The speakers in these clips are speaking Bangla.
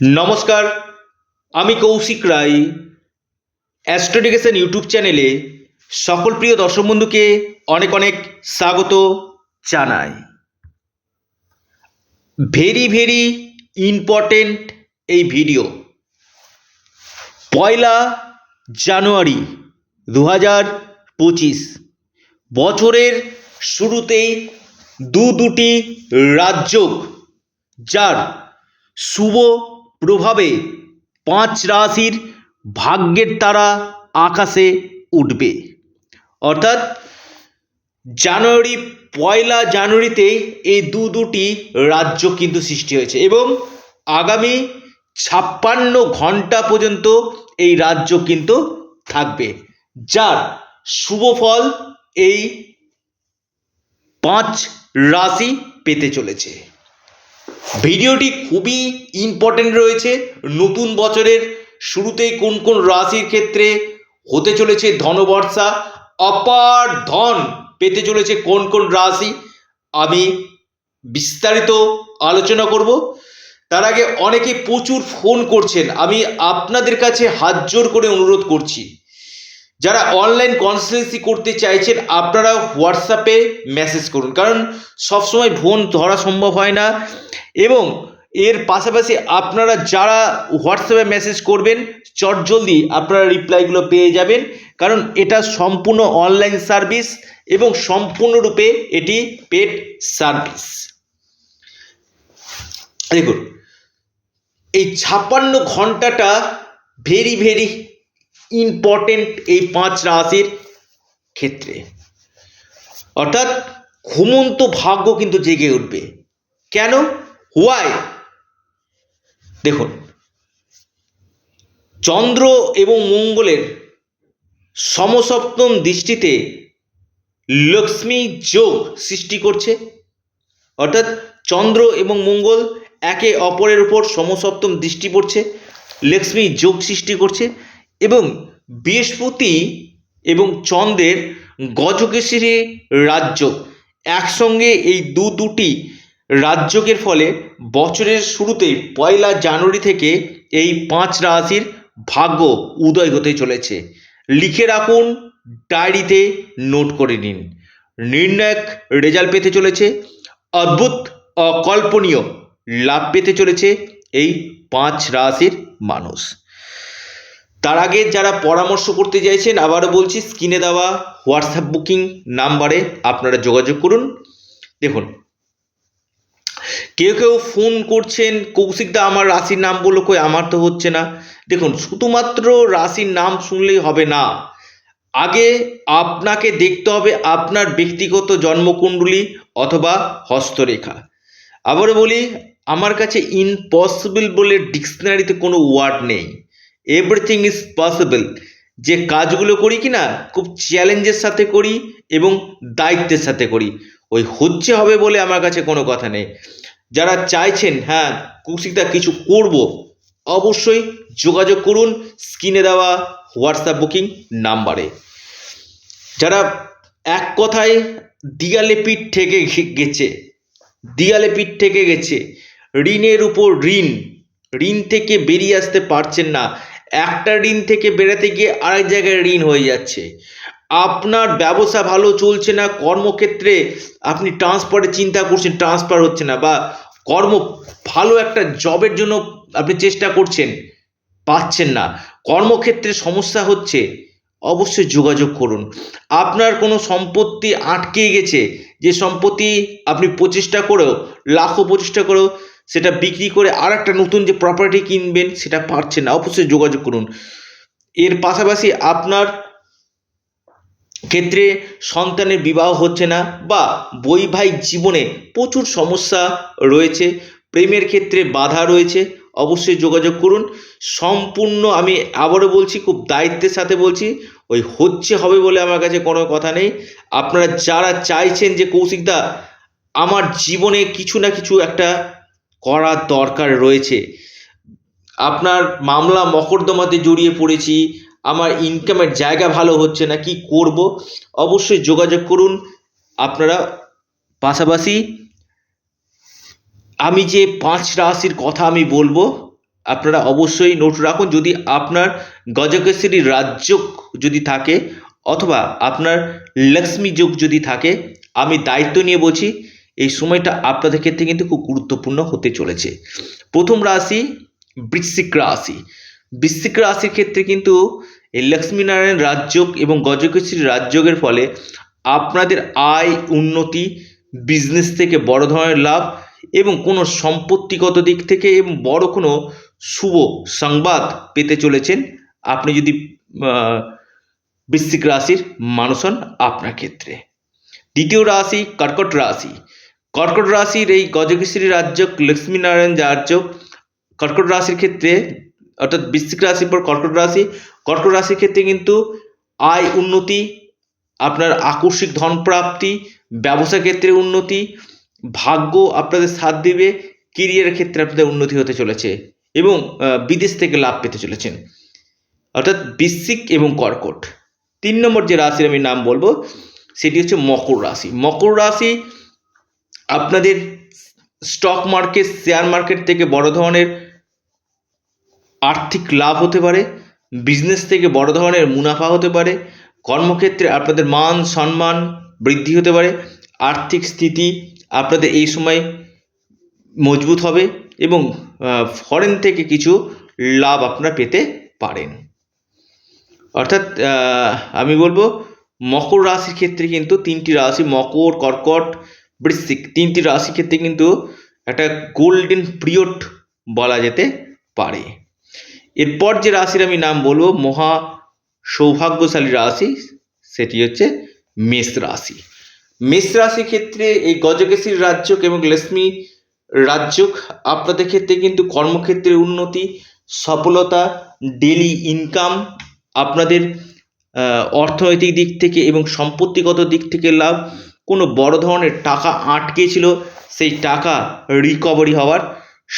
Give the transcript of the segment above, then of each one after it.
নমস্কার, আমি কৌশিক রায়। অ্যাস্ট্রোডিকেশন ইউটিউব চ্যানেলে সকল প্রিয় দর্শক বন্ধুকে অনেক অনেক স্বাগত জানাই। ভেরি ভেরি ইম্পর্টেন্ট এই ভিডিও পয়লা জানুয়ারি দু হাজার পঁচিশ। বছরের শুরুতেই দু দুটি রাজ্য যার শুভ প্রভাবে পাঁচ রাশির ভাগ্যের তারা আকাশে উঠবে। অর্থাৎ জানুয়ারি, পয়লা জানুয়ারিতে এই দু দুটি রাজ্য কিন্তু সৃষ্টি হয়েছে এবং আগামী ছাপ্পান্ন ঘণ্টা পর্যন্ত এই রাজ্য কিন্তু থাকবে। যার শুভ ফল এই পাঁচ রাশি পেতে চলেছে। ভিডিওটি খুবই ইম্পর্টেন্ট রয়েছে। নতুন বছরের শুরুতেই কোন কোন রাশির ক্ষেত্রে হতে চলেছে ধনবর্ষা? অপার ধন পেতে চলেছে কোন কোন রাশি? আমি বিস্তারিত আলোচনা করব। তার আগে অনেকে প্রচুর ফোন করছেন। আমি আপনাদের কাছে হাত জোর করে অনুরোধ করছি। যারা অনলাইন কনসালটেন্সি করতে চাইছেন, আপনারা হোয়াটসঅ্যাপে মেসেজ করুন। কারণ সবসময় ফোন ধরা সম্ভব হয় না। এবং এর পাশাপাশি আপনারা যারা হোয়াটসঅ্যাপে মেসেজ করবেন, চটজলদি আপনারা রিপ্লাইগুলো পেয়ে যাবেন। কারণ এটা সম্পূর্ণ অনলাইন সার্ভিস এবং সম্পূর্ণরূপে এটি পেড সার্ভিস দেখুন, এই ছাপ্পান্ন ঘন্টাটা ভেরি ভেরি ইম্পর্টেন্ট এই পাঁচ রাশির ক্ষেত্রে। অর্থাৎ ঘুমন্ত ভাগ্য কিন্তু জেগে উঠবে। কেন? হোয়াই দেখুন, চন্দ্র এবং মঙ্গলের সমসপ্তম দৃষ্টিতে লক্ষ্মী যোগ সৃষ্টি করছে। অর্থাৎ চন্দ্র এবং মঙ্গল একে অপরের উপর সমসপ্তম দৃষ্টি পড়ছে, লক্ষ্মী যোগ সৃষ্টি করছে। এবং বৃহস্পতি এবং চন্দ্রের গজকেশরী রাজ্য। একসঙ্গে এই দু দুটি রাজ্যকের ফলে বছরের শুরুতেই পয়লা জানুয়ারি থেকে এই পাঁচ রাশির ভাগ্য উদয় হতে চলেছে। লিখে রাখুন, ডায়েরিতে নোট করে নিন। নির্ণায়ক রেজাল্ট পেতে চলেছে, অদ্ভুত, অকল্পনীয় লাভ পেতে চলেছে এই পাঁচ রাশির মানুষ। তার আগে যারা পরামর্শ করতে চাইছেন, আবারও বলছি, স্ক্রিনে দেওয়া হোয়াটসঅ্যাপ বুকিং নাম্বারে আপনারা যোগাযোগ করুন। দেখুন, কেউ কেউ ফোন করছেন কৌশিকদা আমার রাশির নাম বলল, কই আমার তো হচ্ছে না। দেখুন, শুধুমাত্র রাশির নাম শুনলেই হবে না। আগে আপনাকে দেখতে হবে আপনার ব্যক্তিগত জন্মকুণ্ডলী অথবা হস্তরেখা। আবারও বলি, আমার কাছে ইম্পসিবল বলে ডিকশনারিতে কোনো ওয়ার্ড নেই। এভরিথিং ইজ পসিবল যে কাজগুলো করি কি না খুব চ্যালেঞ্জের সাথে করি এবং দায়িত্বের সাথে করি। ওই হচ্ছে হবে বলে আমার কাছে কোনো কথা নেই। যারা চাইছেন হ্যাঁ কৌশিকদা কিছু করব, অবশ্যই যোগাযোগ করুন স্ক্রিনে দেওয়া হোয়াটসঅ্যাপ বুকিং নাম্বারে। যারা এক কথায় দিয়ালে পিঠ থেকে গেছে, দিয়ালে পিঠ থেকে গেছে, ঋণের উপর ঋণ ঋণ থেকে বেরিয়ে আসতে পারছেন না একটা ঋণ থেকে বেরোতে গিয়ে আরেক জায়গায় ঋণ হয়ে যাচ্ছে। আপনার ব্যবসা ভালো চলছে না, কর্মক্ষেত্রে আপনি ট্রান্সফারের চিন্তা করছেন ট্রান্সফার হচ্ছে না বা কর্ম ভালো একটা জবের জন্য আপনি চেষ্টা করছেন, পাচ্ছেন না। কর্মক্ষেত্রে সমস্যা হচ্ছে, অবশ্যই যোগাযোগ করুন। আপনার কোনো সম্পত্তি আটকে গেছে, যে সম্পত্তি আপনি প্রচেষ্টা করেও, লাখো প্রচেষ্টা করেও সেটা বিক্রি করে আর একটা নতুন যে প্রপার্টি কিনবেন, সেটা পারছেন না। অবশ্যই যোগাযোগ করুন। এর পাশাপাশি আপনার ক্ষেত্রে সন্তানের বিবাহ হচ্ছে না বা বৈবাহিক জীবনে প্রচুর সমস্যা রয়েছে, প্রেমের ক্ষেত্রে বাধা রয়েছে, অবশ্যই যোগাযোগ করুন। সম্পূর্ণ আমি আবারও বলছি, খুব দায়িত্বের সাথে বলছি, ওই হচ্ছে, হবে বলে আমার কাছে কোনো কথা নেই। আপনারা যারা চাইছেন যে কৌশিকদা, আমার জীবনে কিছু না কিছু একটা করার দরকার রয়েছে। আপনার মামলা মকদ্দমাতে জড়িয়ে পড়েছি, আমার ইনকামের জায়গা ভালো হচ্ছে না, কি করব? অবশ্যই যোগাযোগ করুন। আপনারা পাশাপাশি আমি যে পাঁচ রাশির কথা আমি বলব, আপনারা অবশ্যই নোট রাখুন। যদি আপনার গজকেশরী রাজ্য যদি থাকে, অথবা আপনার লক্ষ্মী যোগ যদি থাকে, আমি দায়িত্ব নিয়ে বলছি। এই সময়টা আপনাদের ক্ষেত্রে কিন্তু খুব গুরুত্বপূর্ণ হতে চলেছে। প্রথম রাশি বৃশ্চিক রাশি। বৃশ্চিক রাশির ক্ষেত্রে কিন্তু এই লক্ষ্মীনারায়ণ রাজযোগ এবং গজকেশরী রাজযোগের ফলে আপনাদের আয়, উন্নতি, বিজনেস থেকে বড় ধরনের লাভ এবং কোনো সম্পত্তিগত দিক থেকে এবং বড় কোনো শুভ সংবাদ পেতে চলেছেন। আপনি যদি বৃশ্চিক রাশির মানুষ হন আপনার ক্ষেত্রে। দ্বিতীয় রাশি কর্কট রাশি। কর্কট রাশির এই গজকেশরী রাজ্য লক্ষ্মীনারায়ণ রাজ্য কর্কট রাশির ক্ষেত্রে, অর্থাৎ বৃশ্চিক রাশির পর কর্কট রাশি, কর্কট রাশির ক্ষেত্রে কিন্তু আয় উন্নতি, আপনার আকস্মিক ধন প্রাপ্তি ব্যবসা ক্ষেত্রে উন্নতি, ভাগ্য আপনাদের সাথ দেবে কেরিয়ারের ক্ষেত্রে আপনাদের উন্নতি হতে চলেছে এবং বিদেশ থেকে লাভ পেতে চলেছেন। অর্থাৎ বৃশ্চিক এবং কর্কট। তিন নম্বর যে রাশির আমি নাম বলব, সেটি হচ্ছে মকর রাশি। মকর রাশি আপনাদের স্টক মার্কেট শেয়ার মার্কেট থেকে বড় ধরনের আর্থিক লাভ হতে পারে বিজনেস থেকে বড় ধরনের মুনাফা হতে পারে, কর্মক্ষেত্রে আপনাদের মান সম্মান বৃদ্ধি হতে পারে, আর্থিক স্থিতি আপনাদের এই সময় মজবুত হবে এবং ফরেন থেকে কিছু লাভ আপনারা পেতে পারেন। অর্থাৎ আমি বলব, মকর রাশির ক্ষেত্রে কিন্তু তিনটি রাশি, মকর, কর্কট বৃশ্চিক তিনটি রাশি ক্ষেত্রে কিন্তু একটা গোল্ডেন পিরিয়ড বলা যেতে পারে এরপর যে রাশির আমি নাম বলব মহা সৌভাগ্যশালী রাশি সেটি হচ্ছে মেষ রাশি মেষ রাশির ক্ষেত্রে এই গজকেশরী রাজ্যক এবং লক্ষ্মী রাজ্যক আপনাদের ক্ষেত্রে কিন্তু কর্মক্ষেত্রে উন্নতি সফলতা ডেলি ইনকাম আপনাদের অর্থনৈতিক দিক থেকে এবং সম্পত্তিগত দিক থেকে লাভ কোনো বড় ধরনের টাকা আটকে ছিল সেই টাকা রিকভারি হওয়ার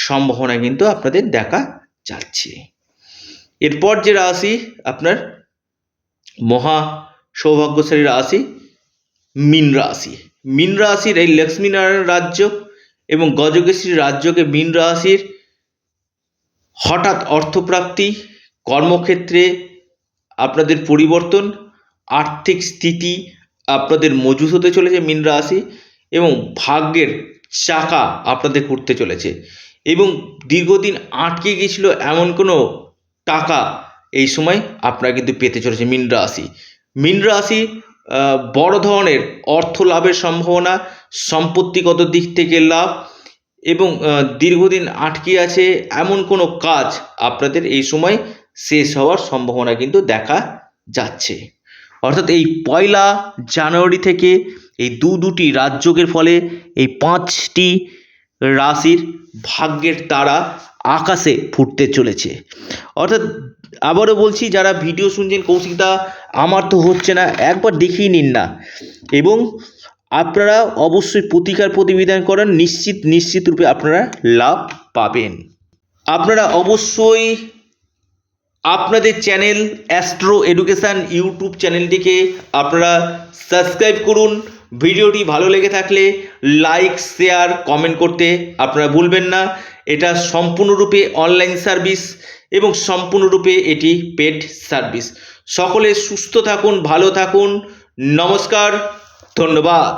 সম্ভাবনা কিন্তু আপনাদের দেখা যাচ্ছে। এরপর যে রাশি আপনার মহা সৌভাগ্যশালী রাশি, মীন রাশি। মীন রাশির এই লক্ষ্মীনারায়ণ রাজ্য এবং গজকেশরী রাজ্যকে মীন রাশির হঠাৎ অর্থপ্রাপ্তি, কর্মক্ষেত্রে আপনাদের পরিবর্তন, আর্থিক স্থিতি আপনাদের মজুত হতে চলেছে মীন রাশি এবং ভাগ্যের চাকা আপনাদের ঘুরতে চলেছে। এবং দীর্ঘদিন আটকে গিয়েছিল এমন কোনো টাকা এই সময় আপনারা কিন্তু পেতে চলেছে মীন রাশি। মীন রাশি বড় ধরনের অর্থ লাভের সম্ভাবনা, সম্পত্তিগত দিক থেকে লাভ এবং দীর্ঘদিন আটকে আছে এমন কোনো কাজ আপনাদের এই সময় শেষ হওয়ার সম্ভাবনা কিন্তু দেখা যাচ্ছে। অর্থাৎ এই পয়লা জানুয়ারি থেকে এই দু দুটি রাজযোগের ফলে এই পাঁচটি রাশির ভাগ্যের তারা আকাশে ফুটতে চলেছে। অর্থাৎ আবারও বলছি, যারা ভিডিও শুনছেন, কৌশিকদা, আমার তো হচ্ছে না, একবার দেখিয়ে নিন না। এবং আপনারা অবশ্যই প্রতিকার প্রতিবিধান করেন নিশ্চিত নিশ্চিত রূপে আপনারা লাভ পাবেন। আপনারা অবশ্যই আপনাদের চ্যানেল অ্যাস্ট্রো এডুকেশান ইউটিউব চ্যানেলটিকে আপনারা সাবস্ক্রাইব করুন। ভিডিওটি ভালো লেগে থাকলে লাইক, শেয়ার, কমেন্ট করতে আপনারা ভুলবেন না। এটা সম্পূর্ণরূপে অনলাইন সার্ভিস এবং সম্পূর্ণরূপে এটি পেড সার্ভিস। সকলে সুস্থ থাকুন, ভালো থাকুন। নমস্কার, ধন্যবাদ।